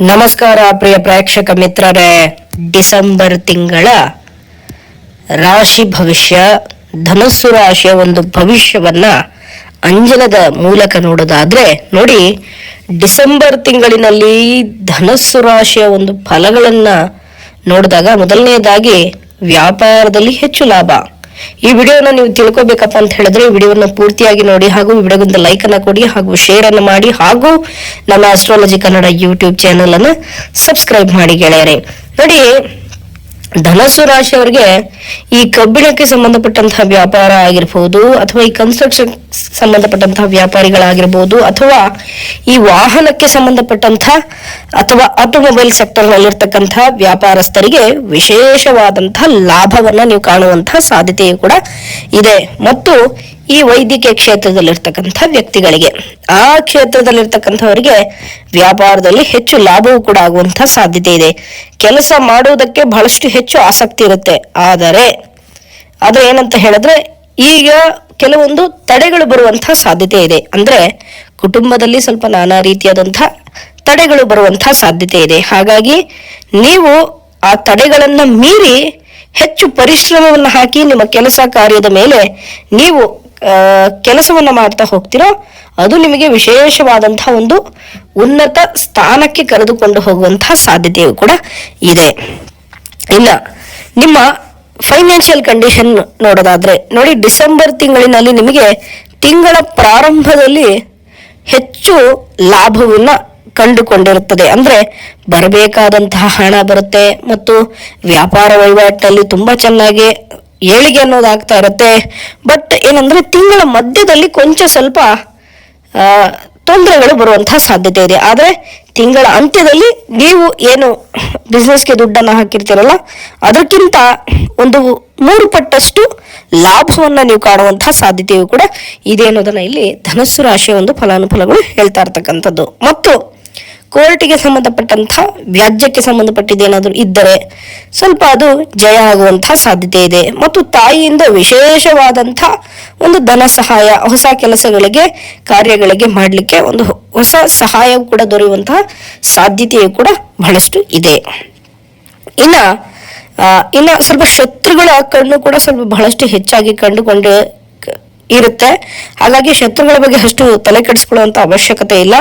ನಮಸ್ಕಾರ ಪ್ರಿಯ ಪ್ರೇಕ್ಷಕ ಮಿತ್ರರೇ. ಡಿಸೆಂಬರ್ ತಿಂಗಳ ರಾಶಿ ಭವಿಷ್ಯ, ಧನಸ್ಸು ರಾಶಿಯ ಒಂದು ಭವಿಷ್ಯವನ್ನ ಅಂಜನದ ಮೂಲಕ ನೋಡೋದಾದ್ರೆ, ನೋಡಿ, ಡಿಸೆಂಬರ್ ತಿಂಗಳಿನಲ್ಲಿ ಧನಸ್ಸು ರಾಶಿಯ ಒಂದು ಫಲಗಳನ್ನ ನೋಡಿದಾಗ ಮೊದಲನೆಯದಾಗಿ ವ್ಯಾಪಾರದಲ್ಲಿ ಹೆಚ್ಚು ಲಾಭ. ಈ ವಿಡಿಯೋನ ನೀವು ತಿಳ್ಕೊಬೇಕಪ್ಪ ಅಂತ ಹೇಳಿದ್ರೆ ಈ ವಿಡಿಯೋನ ಪೂರ್ತಿಯಾಗಿ ನೋಡಿ ಹಾಗೂ ವಿಡಿಯೋಗೊಂದು ಲೈಕ್ ಅನ್ನ ಕೊಡಿ ಹಾಗೂ ಶೇರ್ ಅನ್ನು ಮಾಡಿ ಹಾಗೂ ನಮ್ಮ ಆಸ್ಟ್ರಾಲಜಿ ಕನ್ನಡ ಯೂಟ್ಯೂಬ್ ಚಾನೆಲ್ ಅನ್ನ ಸಬ್ಸ್ಕ್ರೈಬ್ ಮಾಡಿ ಗೆಳೆಯರೆ. ನೋಡಿ ಧನಸ್ಸು ರಾಶಿಯವರಿಗೆ ಈ ಕಬ್ಬಿಣಕ್ಕೆ ಸಂಬಂಧಪಟ್ಟಂತಹ ವ್ಯಾಪಾರ ಆಗಿರ್ಬೋದು, ಅಥವಾ ಈ ಕನ್ಸ್ಟ್ರಕ್ಷನ್ ಸಂಬಂಧಪಟ್ಟಂತಹ ವ್ಯಾಪಾರಿಗಳಾಗಿರ್ಬೋದು, ಅಥವಾ ಈ ವಾಹನಕ್ಕೆ ಸಂಬಂಧಪಟ್ಟಂತಹ ಅಥವಾ ಆಟೋಮೊಬೈಲ್ ಸೆಕ್ಟರ್ ನಲ್ಲಿರ್ತಕ್ಕಂತಹ ವ್ಯಾಪಾರಸ್ಥರಿಗೆ ವಿಶೇಷವಾದಂತಹ ಲಾಭವನ್ನ ನೀವು ಕಾಣುವಂತಹ ಸಾಧ್ಯತೆಯು ಕೂಡ ಇದೆ. ಮತ್ತು ಈ ವೈದ್ಯಕೀಯ ಕ್ಷೇತ್ರದಲ್ಲಿರ್ತಕ್ಕಂಥ ವ್ಯಕ್ತಿಗಳಿಗೆ. ಆ ಕ್ಷೇತ್ರದಲ್ಲಿರ್ತಕ್ಕಂಥವರಿಗೆ ವ್ಯಾಪಾರದಲ್ಲಿ ಹೆಚ್ಚು ಲಾಭವೂ ಕೂಡ ಆಗುವಂತಹ ಸಾಧ್ಯತೆ ಇದೆ. ಕೆಲಸ ಮಾಡುವುದಕ್ಕೆ ಬಹಳಷ್ಟು ಹೆಚ್ಚು ಆಸಕ್ತಿ ಇರುತ್ತೆ. ಆದರೆ, ಆದ್ರೆ ಏನಂತ ಹೇಳಿದ್ರೆ, ಈಗ ಕೆಲವೊಂದು ತಡೆಗಳು ಬರುವಂತಹ ಸಾಧ್ಯತೆ ಇದೆ. ಅಂದ್ರೆ, ಕುಟುಂಬದಲ್ಲಿ ಸ್ವಲ್ಪ ನಾನಾ ರೀತಿಯಾದಂತಹ ತಡೆಗಳು ಬರುವಂತಹ ಸಾಧ್ಯತೆ ಇದೆ. ಹಾಗಾಗಿ, ನೀವು ಆ ತಡೆಗಳನ್ನು ಮೀರಿ ಹೆಚ್ಚು ಪರಿಶ್ರಮವನ್ನು ಹಾಕಿ ನಿಮ್ಮ ಕೆಲಸ ಕಾರ್ಯದ ಮೇಲೆ ನೀವು ಕೆಲಸವನ್ನ ಮಾಡ್ತಾ ಹೋಗ್ತೀರೋ, ಅದು ನಿಮಗೆ ವಿಶೇಷವಾದಂತಹ ಒಂದು ಉನ್ನತ ಸ್ಥಾನಕ್ಕೆ ಕರೆದುಕೊಂಡು ಹೋಗುವಂತಹ ಸಾಧ್ಯತೆಯು ಕೂಡ ಇದೆ. ಇಲ್ಲ, ನಿಮ್ಮ ಫೈನಾನ್ಷಿಯಲ್ ಕಂಡೀಷನ್ ನೋಡೋದಾದ್ರೆ, ನೋಡಿ ಡಿಸೆಂಬರ್ ತಿಂಗಳಿನಲ್ಲಿ ನಿಮಗೆ ತಿಂಗಳ ಪ್ರಾರಂಭದಲ್ಲಿ ಹೆಚ್ಚು ಲಾಭವನ್ನು ಕಂಡುಕೊಂಡಿರುತ್ತದೆ. ಅಂದ್ರೆ ಬರಬೇಕಾದಂತಹ ಹಣ ಬರುತ್ತೆ, ಮತ್ತು ವ್ಯಾಪಾರ ವಹಿವಾಟಲ್ಲಿ ತುಂಬಾ ಚೆನ್ನಾಗಿ ಏಳಿಗೆ ಅನ್ನೋದಾಗ್ತಾ ಇರುತ್ತೆ. ಬಟ್ ಏನಂದ್ರೆ ತಿಂಗಳ ಮಧ್ಯದಲ್ಲಿ ಕೊಂಚ ಸ್ವಲ್ಪ ತೊಂದರೆಗಳು ಬರುವಂತಹ ಸಾಧ್ಯತೆ ಇದೆ. ಆದರೆ ತಿಂಗಳ ಅಂತ್ಯದಲ್ಲಿ ನೀವು ಏನು ಬಿಸ್ನೆಸ್ಗೆ ದುಡ್ಡನ್ನು ಹಾಕಿರ್ತೀರಲ್ಲ, ಅದಕ್ಕಿಂತ ಒಂದು ಮೂರು ಪಟ್ಟಷ್ಟು ಲಾಭವನ್ನ ನೀವು ಕಾಣುವಂತಹ ಸಾಧ್ಯತೆಯು ಕೂಡ ಇದೆ ಅನ್ನೋದನ್ನ ಇಲ್ಲಿ ಧನಸ್ಸು ರಾಶಿಯ ಒಂದು ಫಲಾನುಫಲಗಳು ಹೇಳ್ತಾ ಇರ್ತಕ್ಕಂಥದ್ದು. ಮತ್ತು ಕೋರ್ಟಿಗೆ ಸಂಬಂಧಪಟ್ಟಂತಹ ವ್ಯಾಜ್ಯಕ್ಕೆ ಸಂಬಂಧಪಟ್ಟಿದ್ದೇನಾದರೂ ಇದ್ದರೆ ಸ್ವಲ್ಪ ಅದು ಜಯ ಆಗುವಂತಹ ಸಾಧ್ಯತೆ ಇದೆ. ಮತ್ತು ತಾಯಿಯಿಂದ ವಿಶೇಷವಾದಂತಹ ಒಂದು ಧನ ಸಹಾಯ, ಹೊಸ ಕೆಲಸಗಳಿಗೆ, ಕಾರ್ಯಗಳಿಗೆ ಮಾಡಲಿಕ್ಕೆ ಒಂದು ಹೊಸ ಸಹಾಯವು ಕೂಡ ದೊರೆಯುವಂತಹ ಸಾಧ್ಯತೆಯು ಕೂಡ ಬಹಳಷ್ಟು ಇದೆ. ಇನ್ನ ಇನ್ನ ಸ್ವಲ್ಪ ಶತ್ರುಗಳ ಕಣ್ಣು ಕೂಡ ಸ್ವಲ್ಪ ಬಹಳಷ್ಟು ಹೆಚ್ಚಾಗಿ ಕಂಡುಕೊಂಡು ಇರುತ್ತೆ. ಹಾಗಾಗಿ ಶತ್ರುಗಳ ಬಗ್ಗೆ ಅಷ್ಟು ತಲೆ ಕೆಡಿಸ್ಕೊಳ್ಳುವಂತ ಅವಶ್ಯಕತೆ ಇಲ್ಲ.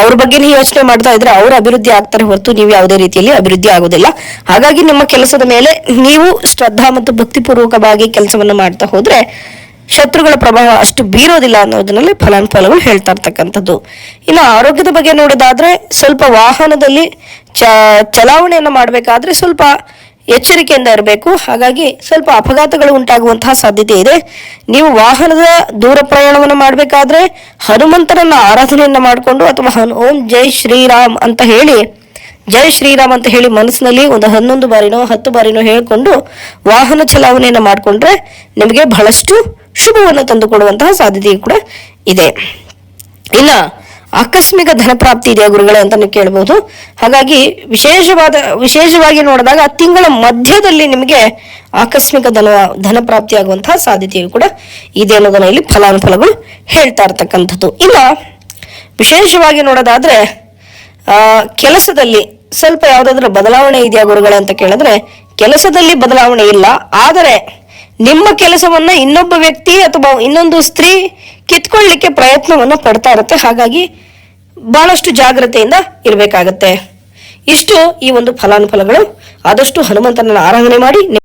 ಅವ್ರ ಬಗ್ಗೆ ನೀವು ಯೋಚನೆ ಮಾಡ್ತಾ ಇದ್ರೆ ಅವ್ರ ಅಭಿವೃದ್ಧಿ ಆಗ್ತಾರೆ ಹೊರತು ನೀವು ಯಾವುದೇ ರೀತಿಯಲ್ಲಿ ಅಭಿವೃದ್ಧಿ ಆಗೋದಿಲ್ಲ. ಹಾಗಾಗಿ ನಿಮ್ಮ ಕೆಲಸದ ಮೇಲೆ ನೀವು ಶ್ರದ್ಧಾ ಮತ್ತು ಭಕ್ತಿಪೂರ್ವಕವಾಗಿ ಕೆಲಸವನ್ನು ಮಾಡ್ತಾ ಹೋದ್ರೆ ಶತ್ರುಗಳ ಪ್ರಭಾವ ಅಷ್ಟು ಬೀರೋದಿಲ್ಲ ಅನ್ನೋದನ್ನಲ್ಲಿ ಫಲಾನುಫಲಗಳು ಹೇಳ್ತಾ ಇರ್ತಕ್ಕಂಥದ್ದು. ಇನ್ನು ಆರೋಗ್ಯದ ಬಗ್ಗೆ ನೋಡೋದಾದ್ರೆ ಸ್ವಲ್ಪ ವಾಹನದಲ್ಲಿ ಚ, ಚಲಾವಣೆಯನ್ನು ಮಾಡಬೇಕಾದ್ರೆ ಸ್ವಲ್ಪ ಎಚ್ಚರಿಕೆಯಿಂದ ಇರಬೇಕು. ಹಾಗಾಗಿ ಸ್ವಲ್ಪ ಅಪಘಾತಗಳು ಉಂಟಾಗುವಂತಹ ಸಾಧ್ಯತೆ ಇದೆ. ನೀವು ವಾಹನದ ದೂರ ಪ್ರಯಾಣವನ್ನು ಮಾಡಬೇಕಾದ್ರೆ ಹನುಮಂತನನ್ನ ಆರಾಧನೆಯನ್ನ ಮಾಡಿಕೊಂಡು ಅಥವಾ ಓಂ ಜೈ ಶ್ರೀರಾಮ್ ಅಂತ ಹೇಳಿ, ಜೈ ಶ್ರೀರಾಮ್ ಅಂತ ಹೇಳಿ ಮನಸ್ಸಿನಲ್ಲಿ ಒಂದು ಹನ್ನೊಂದು ಬಾರಿನೋ, ಹತ್ತು ಬಾರಿನೋ ಹೇಳಿಕೊಂಡು ವಾಹನ ಚಲಾವಣೆಯನ್ನು ಮಾಡಿಕೊಂಡ್ರೆ ನಿಮಗೆ ಬಹಳಷ್ಟು ಶುಭವನ್ನು ತಂದುಕೊಡುವಂತಹ ಸಾಧ್ಯತೆ ಕೂಡ ಇದೆ. ಇನ್ನ ಆಕಸ್ಮಿಕ ಧನ ಪ್ರಾಪ್ತಿ ಇದೆಯಾ ಗುರುಗಳೇ ಅಂತ ನೀವು ಕೇಳಬಹುದು ಹಾಗಾಗಿ ವಿಶೇಷವಾದ ವಿಶೇಷವಾಗಿ ನೋಡಿದಾಗ ತಿಂಗಳ ಮಧ್ಯದಲ್ಲಿ ನಿಮಗೆ ಆಕಸ್ಮಿಕ ಧನ ಪ್ರಾಪ್ತಿ ಆಗುವಂತಹ ಸಾಧ್ಯತೆಯು ಕೂಡ ಇದೆ ಅನ್ನೋದನ್ನ ಇಲ್ಲಿ ಫಲಾನುಫಲಗಳು ಹೇಳ್ತಾ ಇರ್ತಕ್ಕಂಥದ್ದು. ಇನ್ನ ವಿಶೇಷವಾಗಿ ನೋಡೋದಾದ್ರೆ ಆ, ಕೆಲಸದಲ್ಲಿ ಸ್ವಲ್ಪ ಯಾವುದಾದ್ರೂ ಬದಲಾವಣೆ ಇದೆಯಾ ಗುರುಗಳೇ ಅಂತ ಕೇಳಿದ್ರೆ ಕೆಲಸದಲ್ಲಿ ಬದಲಾವಣೆ ಇಲ್ಲ. ಆದರೆ ನಿಮ್ಮ ಕೆಲಸವನ್ನ ಇನ್ನೊಬ್ಬ ವ್ಯಕ್ತಿ ಅಥವಾ ಇನ್ನೊಂದು ಸ್ತ್ರೀ ಕಿತ್ಕೊಳ್ಳಿಕ್ಕೆ ಪ್ರಯತ್ನವನ್ನ ಪಡ್ತಾ ಇರುತ್ತೆ. ಹಾಗಾಗಿ ಬಹಳಷ್ಟು ಜಾಗ್ರತೆಯಿಂದ ಇರಬೇಕಾಗತ್ತೆ. ಇಷ್ಟು ಈ ಒಂದು ಫಲಾನುಫಲಗಳು. ಆದಷ್ಟು ಹನುಮಂತನನ್ನು ಆರಾಧನೆ ಮಾಡಿ